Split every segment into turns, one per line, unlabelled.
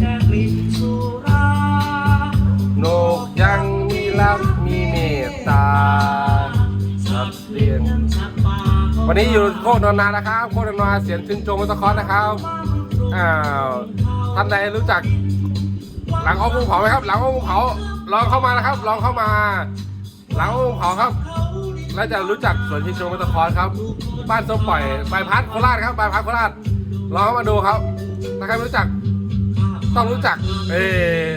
แต่กลิ่นสุรา
นกยังมีรักมีเมตตาสับเลี่ยน
สักป่า
วันนี้อยู่โคกนนนานะครับโคกนนนาเสียงชื่นชมมอเตรคอร์สนะครับอ้าวท่านใดรู้จัก หลังอ้อมภูเขาไหมครับ หลังอ้อมภูเขาลองเข้ามานะครับ ลองเข้ามา หลังอ้อมภูเขาครับแล้วจะรู้จักสวนชิงโชมมอเตรคอร์สครับ บ้านส้มปล่อยใบพัดโคราชครับใบพัดโคราชลองเข้ามาดูครับถ้าใครไม่รู้จัก ต้องรู้จัก เออ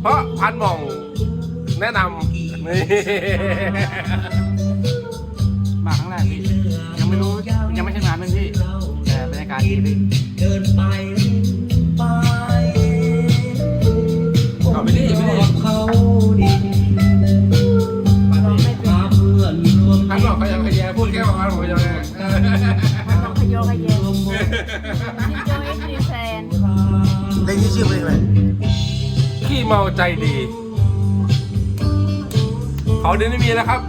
เพราะพันหม่องแนะนำนี่
มาครั้งแรกพี่ยังไม่รู้ยังไม่ใช่งานเพื่อนพี่แต่บรรยากาศดีพี่
เดินไปไป
เอาไปดิไปดิ
เขาดินพาเพื่อนรวม
พันหม่องเขายังขยายพูดแค่ประมาณผมยังไง
ลองขยโยขยเยชิโจเอ็กซ์ดีแฟน
เพลงนี้ชื่อเพลงอะไร
ขี้เมาใจดี เขาเดินไม่มีนะครับ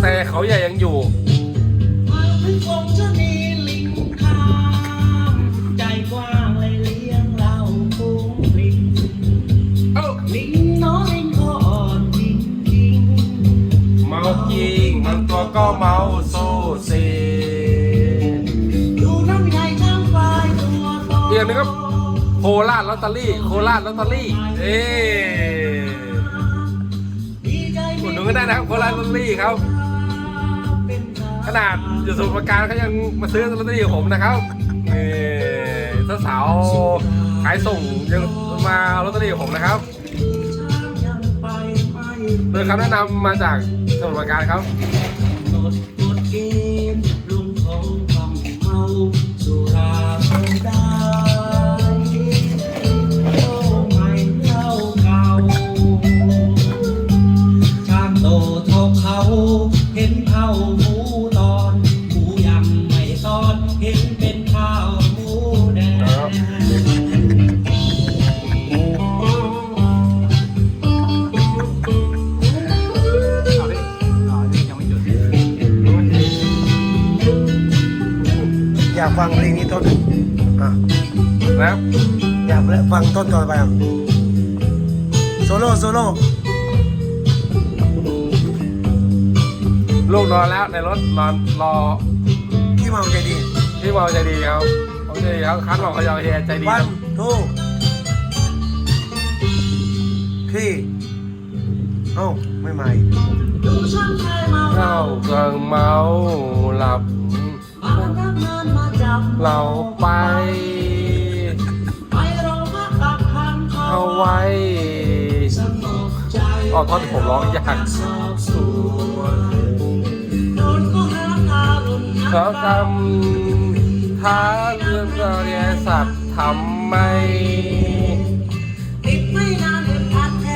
แต่เขาใหญ่ยังอยู่
ถึงคงจะมีลิงข้ามใจกว้างเลยเลี้ยงเราฟุ้งลิง
เอ้า
ลิงน้อยลิงก็อ่อนจริงจริง
เมาจริงมันตัวก็เมาโซเซ
ดูน้ำใหญ่ทั้งฝ่ายตัวโต
เอียงนึงครับ โคราชลอตเตอรี่ โคราชลอตเตอรี่ เอ๊อุดหนุนก็ได้นะครับ โคราชลอตเตอรี่ครับ
เป็นทา
ขนาดอยู่สมุทรปราการเขายังมาซื้อลอตเตอรี่กับผมนะครับนี่สาวขายส่งยังมาลอตเตอรี่กับผมนะครับโดยคำแนะนำมาจากสมุทรปราการครับา
เขาเห็นเท่าหมูตอนหมูยังไม่ตอนเห็นเป็นข้าวหมูแดง
เอาพี่อ๋อนี่ยังไม่จุด
อยากฟังเพลงนี้ต้นอะ
นะครับ
อยากฟังต้นต่อไปอะโซโล่โซโล่
ลูกนอนแล้วในรถนอนรอ
ที่เมาใจดี
พี่เมาใจดีครับผมใจดีครับคันบอกเขายาวเฮียใจดีค
วั
รั
น
บ
ทูที่เอ้าไม่ใหม่
ดูช่างชายเมา
เราเกิงเมาหลับ
มานักงานมาจับ
เราไป
ไปโรงพักตักทางเขา
เอาไว้
สงบใจ
อ๋อท่อนที่ผมร้องยาก
สอบสวนโดนก็หาทา รุณ
เขาทำท้าเรื่องเรียนสัตว์ทำไม
ติดไม่นานเห็นพัดแท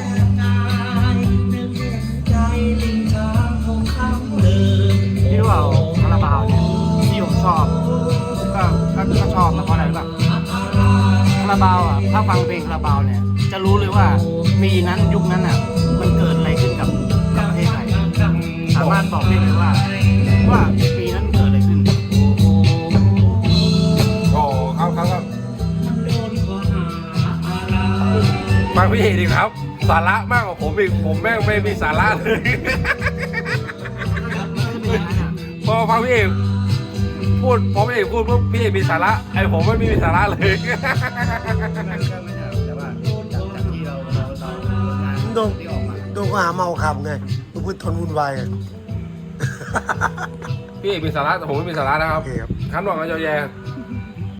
บตายนึกเห็นใจลิงช้างคงคำเดิม
พี่รู้เปล่าคาราบาวเนี่ยที่ผมชอบก็ก็ก็ชอบนะเพราะอะไรรู้ป่ะคาราบาวอะถ้าฟังเพลงคาราบาวเนี่ย จะรู้เลยว่าปีนั้นยุคนั้นอะมันเกิดอะไรขึ้นกับกับประเทศไทยสามารถบอกได้เลยว่าว่า
ฟังพี่เอกดีครับ สาระมากกว่าผมอีกผมแม่งไม่มีสาระเลย พอฟังพี่เอกพูดพอพี่เอกพูดปุ๊บพี่เอกมีสาระไอผมไม่มีสาระเลย
โดนโดนก็หาเมาคำไงดูพูดทนวุ่นวายอะ
พี่เอกมีสาระแต่ผมไม่มีสาระนะครับ
โอเคครับ
คันบอกกันยาวแย่